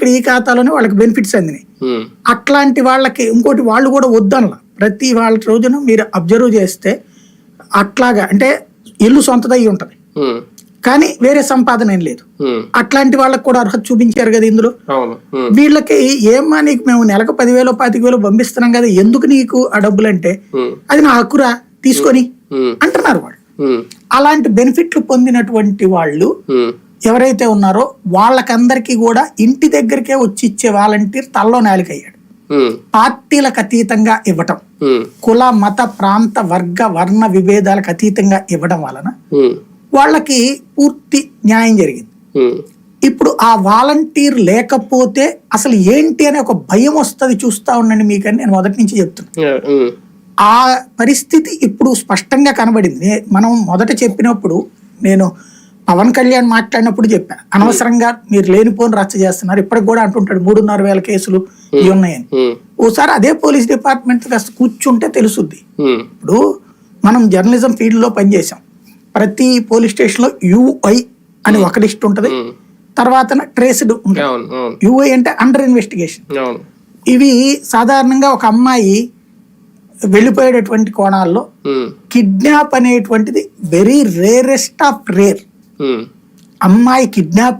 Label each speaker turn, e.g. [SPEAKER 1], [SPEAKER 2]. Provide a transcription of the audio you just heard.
[SPEAKER 1] ఇక్కడ ఈ ఖాతాలోనే వాళ్ళకి బెనిఫిట్స్ అందినాయి. అట్లాంటి వాళ్ళకి ఇంకోటి వాళ్ళు కూడా వద్దనలా. ప్రతి వాళ్ళ రోజున మీరు అబ్జర్వ్ చేస్తే అట్లాగా అంటే ఇల్లు సొంతదై ఉంటది. కానీ వేరే సంపాదన ఏం లేదు. అట్లాంటి వాళ్ళకి కూడా అర్హత చూపించారు కదా ఇందులో? వీళ్ళకి ఏమ్మా నీకు మేము నెలకు పదివేలు పాతిక వేలు పంపిస్తున్నాం కదా ఎందుకు నీకు ఆ డబ్బులు అంటే అది నా హక్కురా తీసుకొని అంటున్నారు వాళ్ళు. అలాంటి బెనిఫిట్లు పొందినటువంటి వాళ్ళు ఎవరైతే ఉన్నారో వాళ్ళకందరికీ కూడా ఇంటి దగ్గరికే వచ్చి ఇచ్చే వాలంటీర్ తల్లో నాలికయ్యాడు పార్టీలకు అతీతంగా ఇవ్వటం కుల మత ప్రాంత వర్గ వర్ణ విభేదాలకు అతీతంగా ఇవ్వడం వలన వాళ్ళకి పూర్తి న్యాయం జరిగింది. ఇప్పుడు ఆ వాలంటీర్ లేకపోతే అసలు ఏంటి అనే ఒక భయం వస్తుంది చూస్తా ఉండండి మీకని నేను మొదటి నుంచి
[SPEAKER 2] ఉమ్,
[SPEAKER 1] ఆ పరిస్థితి ఇప్పుడు స్పష్టంగా కనబడింది. మనం మొదట చెప్పినప్పుడు నేను పవన్ కళ్యాణ్ మాట్లాడినప్పుడు చెప్పా అనవసరంగా మీరు లేనిపోని రచ్చ చేస్తున్నారు. ఇప్పటికి కూడా అంటుంటాడు మూడున్నర వేల కేసులు ఇవి ఉన్నాయని. ఓసారి అదే పోలీస్ డిపార్ట్మెంట్ కాస్త కూర్చుంటే తెలుసుద్ది. ఇప్పుడు మనం జర్నలిజం ఫీల్డ్లో పనిచేసాం ప్రతి పోలీస్ స్టేషన్లో యుఐ అని ఒక లిస్ట్ ఉంటది. తర్వాత ట్రేస్డ్ ఉంటుంది. యుఐ అంటే అండర్ ఇన్వెస్టిగేషన్. ఇవి సాధారణంగా ఒక అమ్మాయి వెళ్ళిపోయేటటువంటి కోణాల్లో కిడ్నాప్ అనేటువంటిది వెరీ రేరెస్ట్ ఆఫ్ రేర్. అమ్మాయి కిడ్నాప్